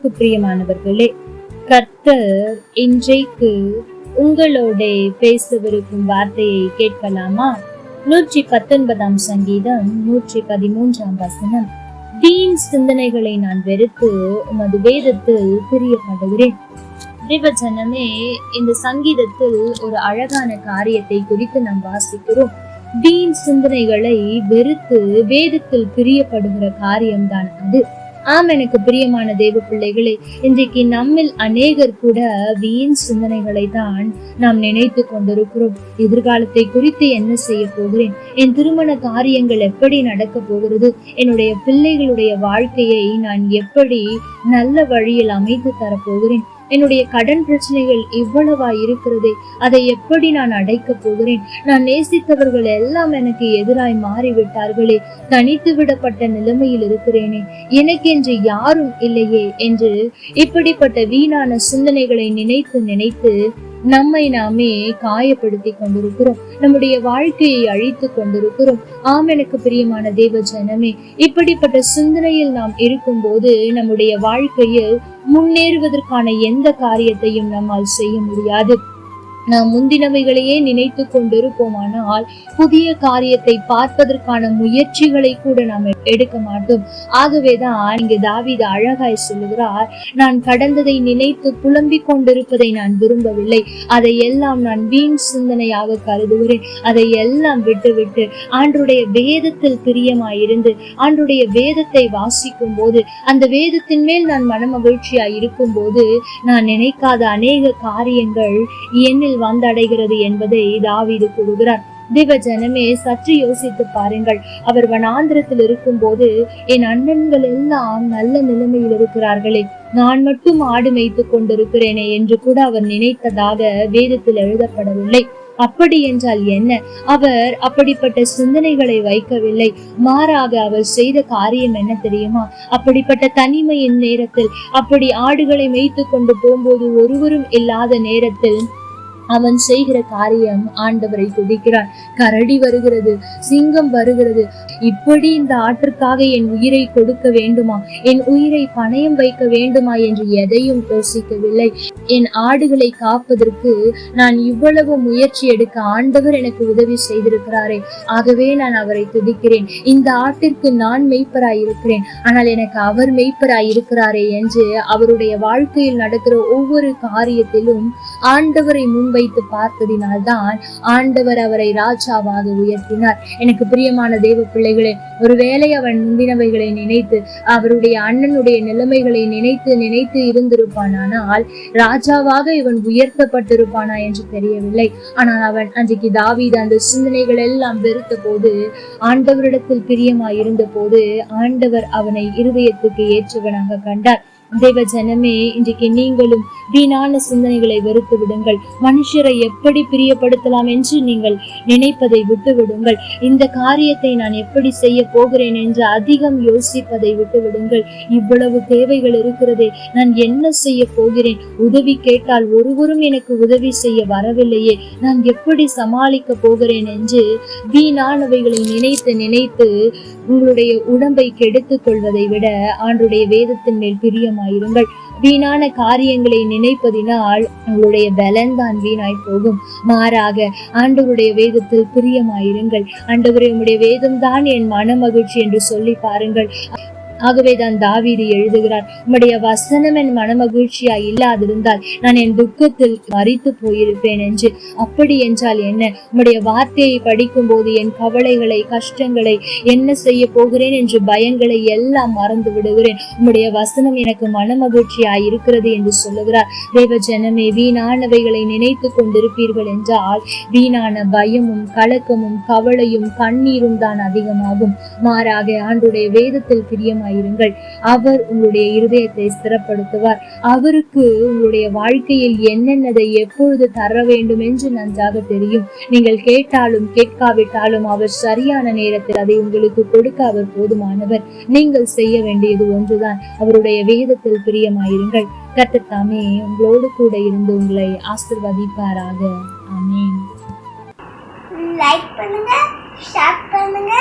கிறிஸ்துவுக்கு பிரியமானவர்களே கர்த்தர் இன்றைக்கு உங்களோட பேசவிருக்கும் வார்த்தையை கேட்கலாமா? நூற்றி பத்தொன்பதாம் சங்கீதம் நூற்றி பதிமூன்றாம் வசனம். வீண் சிந்தனைகளை நான் வெறுத்து உமது வேதத்தில் பிரியப்படுகிறேன். தேவஜனமே இந்த சங்கீதத்தில் ஒரு அழகான காரியத்தை குறித்து நாம் வாசிக்கிறோம். வீண் சிந்தனைகளை வெறுத்து வேதத்தில் பிரியப்படுகிற காரியம்தான் அது. ஆம் எனக்கு பிரியமான தேவ பிள்ளைகளே இன்றைக்கு நம்மில் அநேகர் கூட வீண் சிந்தனைகளை தான் நாம் நினைத்து கொண்டிருக்கிறோம். எதிர்காலத்தை குறித்து என்ன செய்ய போகிறேன்? என் திருமண காரியங்கள் எப்படி நடக்க போகிறது? என்னுடைய பிள்ளைகளுடைய வாழ்க்கையை நான் எப்படி நல்ல வழியில் அமைத்து தரப்போகிறேன் என்னுடைய கடன் பிரச்சனைகள் இவ்வளவா இருக்கிறதே அதை எப்படி நான் அடைக்கப் போகிறேன்? நான் நேசித்தவர்கள் எல்லாம் எனக்கு எதிராய் மாறிவிட்டார்களே தனித்து விடப்பட்ட நிலைமையில் இருக்கிறேனே எனக்கென்று யாரும் இல்லையே என்று இப்படிப்பட்ட வீணான சிந்தனைகளை நினைத்து நினைத்து நம்மை நாமே காயப்படுத்தி கொண்டிருக்கிறோம். நம்முடைய வாழ்க்கையை அழித்து கொண்டிருக்கிறோம். ஆம் எனக்கு பிரியமான தேவ ஜனமே இப்படிப்பட்ட சிந்தனையில் நாம் இருக்கும்போது நம்முடைய வாழ்க்கையில் முன்னேறுவதற்கான எந்த காரியத்தையும் நம்மால் செய்ய முடியாது. நாம் முந்தினவைகளையே நினைத்து கொண்டிருப்போமானால் புதிய காரியத்தை பார்ப்பதற்கான முயற்சிகளை கூட நாம் எடுக்க மாட்டோம். ஆகவேதான் இங்கு தாவித அழகாய் சொல்லுகிறார் நான் கடந்ததை நினைத்து புலம்பிக் கொண்டிருப்பதை நான் விரும்பவில்லை. அதை எல்லாம் நான் வீண் சிந்தனையாக கருதுகிறேன். அதை எல்லாம் விட்டுவிட்டு ஆண்டுடைய வேதத்தில் பிரியமாயிருந்து ஆண்டுடைய வேதத்தை வாசிக்கும் போது அந்த வேதத்தின் மேல் நான் மனமகிழ்ச்சியாய் இருக்கும் போது நான் நினைக்காத அநேக காரியங்கள் என்னில் வந்தடைகிறது என்பதை தாவிது கூறுகிறார். தேவ ஜனமே சற்று யோசித்து பாருங்கள். அவர் வனாந்திரத்தில் இருக்கும் போது என் அண்ணன்கள் எல்லாம் நல்ல நிலைமையில் இருக்கிறார்களே. நான் மட்டும் ஆடு மேய்த்து கொண்டிருக்கிறேனே என்று கூட அவர் நினைத்ததாக வேதத்தில் எழுதப்படவில்லை. அப்படி என்றால் என்ன? அவர் அப்படிப்பட்ட சிந்தனைகளை வைக்கவில்லை. மாறாக அவர் செய்த காரியம் என்ன தெரியுமா? அப்படிப்பட்ட தனிமையின் நேரத்தில் அப்படி ஆடுகளை மேய்த்து கொண்டு போகும்போது ஒருவரும் இல்லாத நேரத்தில் அவன் செய்கிற காரியம் ஆண்டவரை துதிக்கிறான். கரடி வருகிறது சிங்கம் வருகிறது. இப்படி இந்த ஆற்றுக்காக என் உயிரை கொடுக்க வேண்டுமா? என் உயிரை பணயம் வைக்க வேண்டுமா என்று எதையும் யோசிக்கவில்லை. என் ஆடுகளை காப்பதற்கு நான் இவ்வளவு முயற்சி எடுக்க ஆண்டவர் எனக்கு உதவி செய்திருக்கிறாரே. ஆகவே நான் அவரை துதிக்கிறேன். இந்த ஆட்டிற்கு நான் மெய்ப்பராய் இருக்கிறேன் ஆனால் எனக்கு அவர் மெய்ப்பராய் இருக்கிறாரே என்று அவருடைய வாழ்க்கையில் நடக்கிற ஒவ்வொரு காரியத்திலும் ஆண்டவரை முன்வைத்து பார்த்ததினால்தான் ஆண்டவர் அவரை ராஜாவாக உயர்த்தினார். எனக்கு பிரியமான தேவ பிள்ளைகளே ஒருவேளை அவன் முந்தினவைகளை நினைத்து அவருடைய அண்ணனுடைய நிலைமைகளை நினைத்து நினைத்து இருந்திருப்பானால் ராஜாவாக இவன் உயர்த்தப்பட்டிருப்பானா என்று தெரியவில்லை. ஆனால் அவன் அன்றைக்கு தாவீது அந்த சிந்தனைகள் எல்லாம் வெறுத்த போது ஆண்டவரிடத்தில் பிரியமாய் இருந்த போது ஆண்டவர் அவனை இருதயத்துக்கு ஏற்றவனாக கண்டார். தேவ ஜனமே இன்றைக்கு நீங்களும் வீணான சிந்தனைகளை வெறுத்து விடுங்கள். மனுஷரை எப்படி பிரியப்படுத்தலாம் என்று நீங்கள் நினைப்பதை விட்டு விடுங்கள் இந்த காரியத்தை நான் எப்படி செய்ய போகிறேன் என்று அதிகம் யோசிப்பதை விட்டு விடுங்கள் இவ்வளவு தேவைகள் இருக்கிறதே நான் என்ன செய்ய போகிறேன்? உதவி கேட்டால் ஒருவரும் எனக்கு உதவி செய்ய வரவில்லையே. நான் எப்படி சமாளிக்க போகிறேன் என்று வீணானவைகளை நினைத்து நினைத்து உங்களுடைய உடம்பை கெடுத்துக் கொள்வதை விட ஆண்டுடைய வேதத்தின் மேல் பிரியமாயிருங்கள் வீணான காரியங்களை நினைப்பதினால் உங்களுடைய பலன் தான் வீணாய் போகும். மாறாக ஆண்டவருடைய வேதத்தில் பிரியமாயிருங்கள். ஆண்டவரே உங்களுடைய வேதம் தான் என் மன மகிழ்ச்சி என்று சொல்லி பாருங்கள். ஆகவேதான் தாவீது எழுதுகிறார் உம்முடைய வசனம் என் மனமகிழ்ச்சியா இல்லாதிருந்தால் நான் என் துக்கத்தில் மறித்து போயிருப்பேன் என்று. அப்படி என்றால் என்ன? உம்முடைய வார்த்தையை படிக்கும் போது என் கவலைகளை கஷ்டங்களை என்ன செய்ய போகிறேன் என்று பயங்களை எல்லாம் மறந்து விடுகிறேன். உம்முடைய வசனம் எனக்கு மனமகிழ்ச்சியா இருக்கிறது என்று சொல்லுகிறார். தேவ ஜனமே வீணானவைகளை நினைத்து கொண்டிருப்பீர்கள் என்றால் வீணான பயமும் கலக்கமும் கவலையும் கண்ணீரும் தான் அதிகமாகும். மாறாக ஆண்டுடைய வேதத்தில் பிரியமாய் இருங்கள் அவர் உங்களுடைய இருதயத்தை ஸ்திரப்படுத்துவார். அவருக்கு உங்களுடைய வாழ்க்கையில் என்னென்னதை எப்பொழுது தர வேண்டும் என்று நன்றாக தெரியும். நீங்கள் கேட்டாலும் கேட்காவிட்டாலும் அவர் சரியான நேரத்தில் அதை உங்களுக்கு கொடுக்க அவர் போதுமானவர். நீங்கள் செய்ய வேண்டியது ஒன்றுதான். அவருடைய வேதத்தில் பிரியமாயிருங்கள். கர்த்தர் உங்களோடு கூட இருந்து உங்களை ஆசிர்வதிப்பாராக. ஆமேன். லைக் பண்ணுங்க ஷேர் பண்ணுங்க.